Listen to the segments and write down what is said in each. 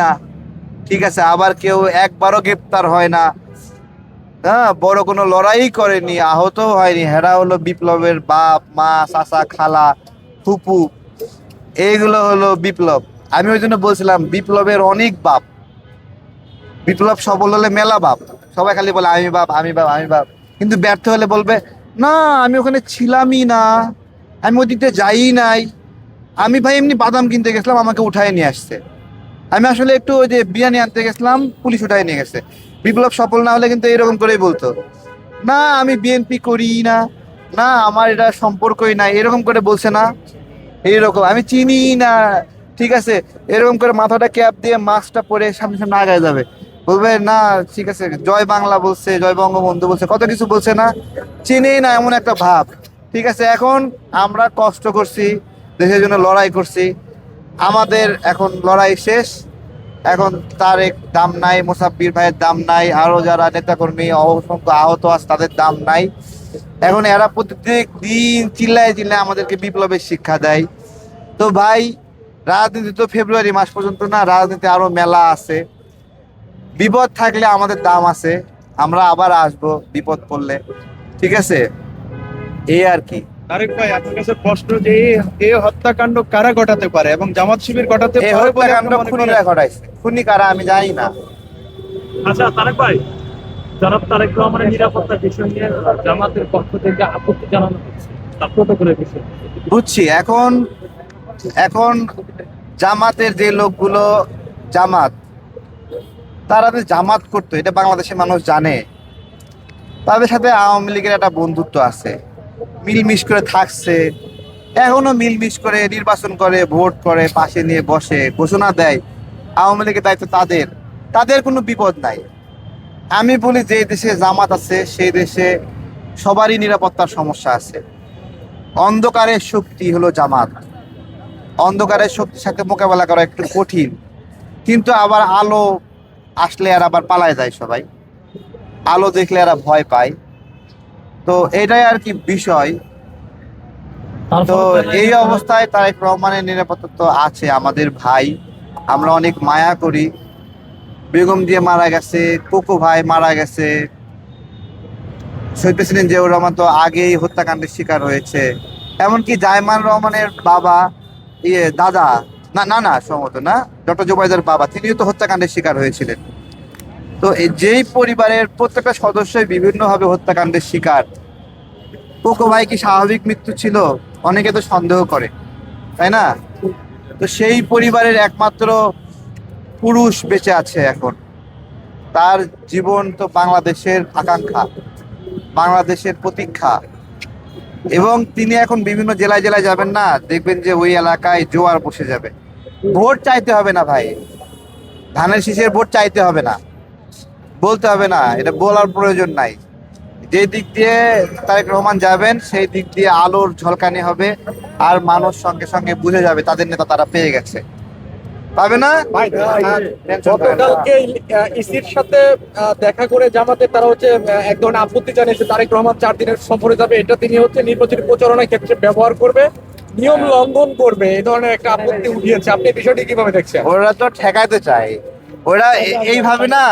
না। ঠিক আছে, আবার কেউ একবারও গ্রেপ্তার হয় না। হ্যাঁ বড় কোনো লড়াই করেনি আহত হয়নি। হেরা হলো বিপ্লবের বাপ, মা, চাচা, খালা, ফুপু। এইগুলো হলো বিপ্লব। আমি ওই জন্য বলছিলাম, বিপ্লবের অনেক বাপ। বিপ্লব সফল হলে মেলা বাপ। সবাই খালি বলে, আমি বাপ আমি বাপ আমি বাপ। কিন্তু ব্যর্থ হলে বলবে, না, আমি ওখানে ছিলামই না। আমি ওদিকে যাই নাই। আমি ভাই এমনি বাদাম কিনতে গেছিলাম, আমাকে উঠায় নিয়ে আসছে। আমি আসলে একটু ওই যে বিরিয়ানি আনতে গেছিলাম, পুলিশ উঠায় নিয়ে গেছে। বিপ্লব সফল না হলে কিন্তু এরকম করেই বলতো। না, আমি বিএনপি করি না। না, আমার এটা সম্পর্কই নাই। এরকম করে বলছে না। এইরকম, আমি চিনি না। ঠিক আছে? এরকম করে মাথাটা ক্যাপ দিয়ে মাস্কটা পরে সামনে সামনে আগায় যাবে। বলবে, না, ঠিক আছে। জয় বাংলা বলছে, জয় বঙ্গবন্ধু বলছে, কত কিছু বলছে না? চিনি না, এমন একটা ভাব। ঠিক আছে, এখন আমরা কষ্ট করছি, দেশের জন্য লড়াই করছি। আমাদের এখন লড়াই শেষ। এখন তারেক দাম নাই মুসাফির ভাইয়ের দাম নাই, আরও যারা নেতাকর্মী, অসংখ্য আহত আছে, তাদের দাম নাই। এখন এরা প্রত্যেক দিন চিল্লায় চিল্লায় আমাদেরকে বিপ্লবের শিক্ষা দেয়। তো ভাই, রাজনীতি তো ফেব্রুয়ারি মাস পর্যন্ত না, রাজনীতি আরও মেলা আছে। বিপদ থাকলে আমাদের দাম আছে, আমরা আবার আসব বিপদ পড়লে। ঠিক আছে? এই আর কি। তারেক ভাই আপনার কাছে প্রশ্ন যে এই- হত্যাকাণ্ড কারা ঘটাতে পারে এবং জামাত শিবির ঘটাতে পারে খুনিরা ঘটাইছে। খুনি কারা আমি জানি না। আচ্ছা তারেক ভাই জনাব তারেক রহমানের নিরাপত্তা বিষয় নিয়ে জামাতের পক্ষ থেকে আপত্তি জানানো হচ্ছে। বুঝছি এখন এখন জামাতের যে লোকগুলো জামাত তারা যে জামাত করতো এটা বাংলাদেশের মানুষ জানে। তাদের সাথে আওয়ামী লীগের একটা বন্ধুত্ব আছে। মিলমিশ করে থাকছে। এখনও মিলমিশ করে নির্বাচন করে, ভোট করে, পাশে নিয়ে বসে, ঘোষণা দেয়। আওয়ামী লীগের দায়িত্ব তাদের। তাদের কোনো বিপদ নাই। আমি বলি যে দেশে জামাত আছে, সেই দেশে সবারই নিরাপত্তার সমস্যা আছে। অন্ধকারের শক্তি হলো জামাত। অন্ধকারের শক্তির সাথে মোকাবেলা করা একটু কঠিন। কিন্তু আবার আলো আসলে আর আবার পালায় যায় সবাই। আলো দেখলে এরা ভয় পায়। তো এটাই আর কি বিষয়। তো এই অবস্থায় তারেক রহমানের নিরাপত্তা তো আছে আমাদের ভাই। আমরা অনেক মায়া করি। বেগম দিয়ে মারা গেছে কোকো ভাই মারা গেছে। শহীদ প্রেসিডেন্ট জিয়াউর রহমান তো আগেই হত্যাকাণ্ডের শিকার হয়েছে। এমনকি জায়মান রহমানের বাবা ইয়ে দাদা না না না সম্ভবত না? ডক্টর জুবাইদার বাবা তিনিও তো হত্যাকাণ্ডের শিকার হয়েছিলেন। তো যেই পরিবারের প্রত্যেকটা সদস্যই বিভিন্নভাবে হত্যাকাণ্ডের শিকার। কোকো ভাই কি স্বাভাবিক মৃত্যু ছিল? অনেকে তো সন্দেহ করে, তাই না? তো সেই পরিবারের একমাত্র পুরুষ বেঁচে আছে এখন। তার জীবন তো বাংলাদেশের আকাঙ্ক্ষা, বাংলাদেশের প্রতীক্ষা। এবং তিনি এখন বিভিন্ন জেলায় জেলায় যাবেন না, দেখবেন যে ওই এলাকায় জোয়ার বসে যাবে। ভোট চাইতে হবে না ভাই। ধানের শীষের ভোট চাইতে হবে না। বলতে হবে না এটা বলার প্রয়োজন নাই। যে দিক দিয়ে তারেক রহমান যাবেন সেই দিক দিয়ে আলোর ঝলকানি হবে আর মানুষ সঙ্গে সঙ্গে বুঝে যাবে তাদের নেতা তারা পেয়ে গেছে। পাবে না। গতকালকে ইসির সাথে দেখা করে জামাতে তারা হচ্ছে এক ধরনের আপত্তি জানিয়েছে তারেক রহমান চার দিনের সফরে যাবে এটা তিনি হচ্ছে নির্বাচনী প্রচারণার ক্ষেত্রে ব্যবহার করবে নিয়ম লঙ্ঘন করবে এই ধরনের একটা আপত্তি উঠিয়েছে। আপনি বিষয়টি কীভাবে দেখছেন? ওরা তো ঠেকাইতে চায়। ওরা এইভাবে না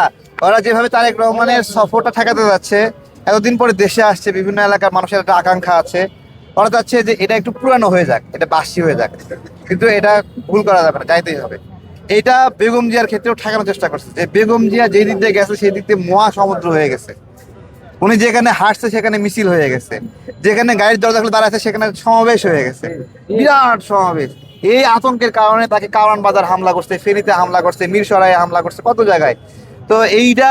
ওরা যেভাবে তারেক রহমানের সফরটা ঠেকাতে যাচ্ছে, এতদিন পরে দেশে আসছে, বিভিন্ন এলাকার মানুষের একটা আকাঙ্ক্ষা আছে, ওরা চাচ্ছে যে এটা একটু পুরানো হয়ে যাক, এটা বাসি হয়ে যাক, কিন্তু এটা ভুল করা যাবে না, যাইতেই হবে। এটা বেগম জিয়ার ক্ষেত্রেও ঠেকানোর চেষ্টা করছে, যে বেগম জিয়া যেই দিক দিয়ে গেছে, সেই দিক দিয়ে মহা সমুদ্র হয়ে গেছে। উনি যেখানে হাঁটছে, সেখানে মিছিল হয়ে গেছে। যেখানে গাড়ির দরজা খুলে দাঁড়াচ্ছে, সেখানে সমাবেশ হয়ে গেছে। বিরাট সমাবেশ। এই আতঙ্কের কারণে তাকে কারণ বাজার হামলা করছে, ফেনীতে হামলা করছে মিরসরাই হামলা করছে, কত জায়গায়। তো এইটা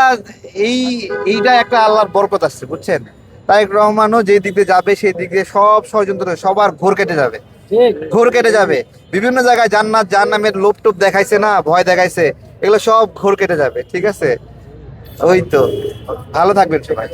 এই এইটা একটা আল্লাহর বরকত আসছে বুঝছেন? তারেক রহমানও যে দিকে যাবে সেই দিকে সব ষড়যন্ত্র সবার ঘোর কেটে যাবে। ঘোর কেটে যাবে। বিভিন্ন জায়গায় জান্নাত জান্নামের লোপ টোপ দেখাইছে না ভয় দেখাইছে এগুলো সব ঘোর কেটে যাবে ঠিক আছে? ওই তো। ভালো থাকবেন সবাই।